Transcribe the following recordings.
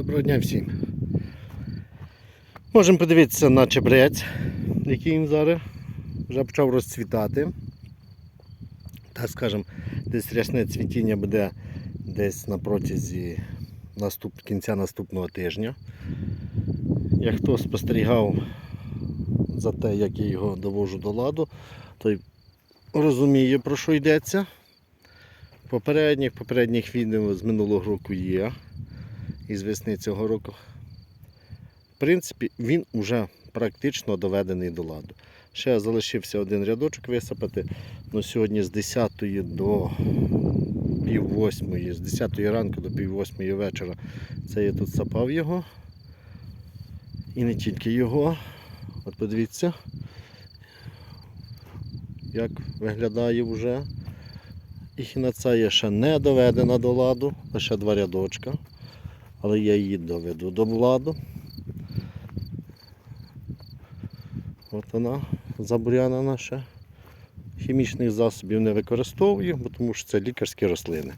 Доброго дня всім. Можемо подивитися на чебрець, який він зараз вже почав розцвітати. Так скажемо, десь рясне цвітіння буде десь на протязі наступ... кінця наступного тижня. Як хто спостерігав за те, як я його довожу до ладу, той розуміє, про що йдеться. Попередніх попередніх відео з минулого року є із весни цього року. В принципі, він вже практично доведений до ладу. Ще залишився один рядочок висипати. Ну, сьогодні з 10 до пів восьмої, з 10 ранку до пів восьмої вечора це я тут сапав його. І не тільки його. От подивіться, як виглядає вже. І хінацея ще не доведена до ладу, лише два рядочка. Але я її доведу до ладу. От вона забурянена ще. Хімічних засобів не використовую, бо тому що це лікарські рослини.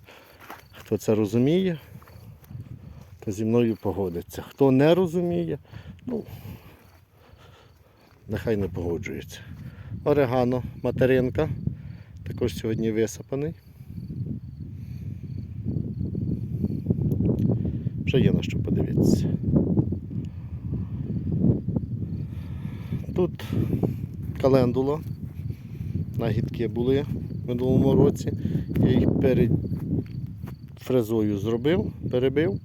Хто це розуміє, то зі мною погодиться. Хто не розуміє, ну, нехай не погоджується. Орегано, материнка, також сьогодні висипаний. Вже є на що подивитися. Тут календула. Нагідки були в минулому році. Я їх перед фрезою зробив, перебив.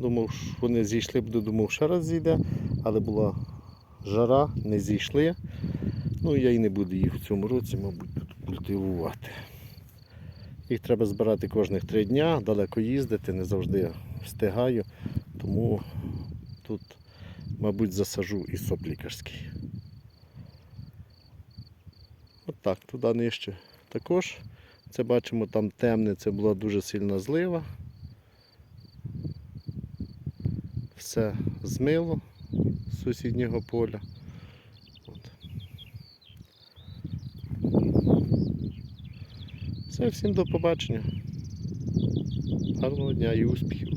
Думав, що вони зійшли, б, думав, ще раз зійде, але була жара, не зійшли. Ну я і не буду їх в цьому році, мабуть, тут культивувати. Їх треба збирати кожних три дня, далеко їздити, не завжди встигаю, тому тут, мабуть, засажу і соп лікарський. От так, туди нижче також. Це бачимо там темне, це була дуже сильна злива. Все змило з сусіднього поля. От. Все, всім до побачення. Гарного дня і успіхів.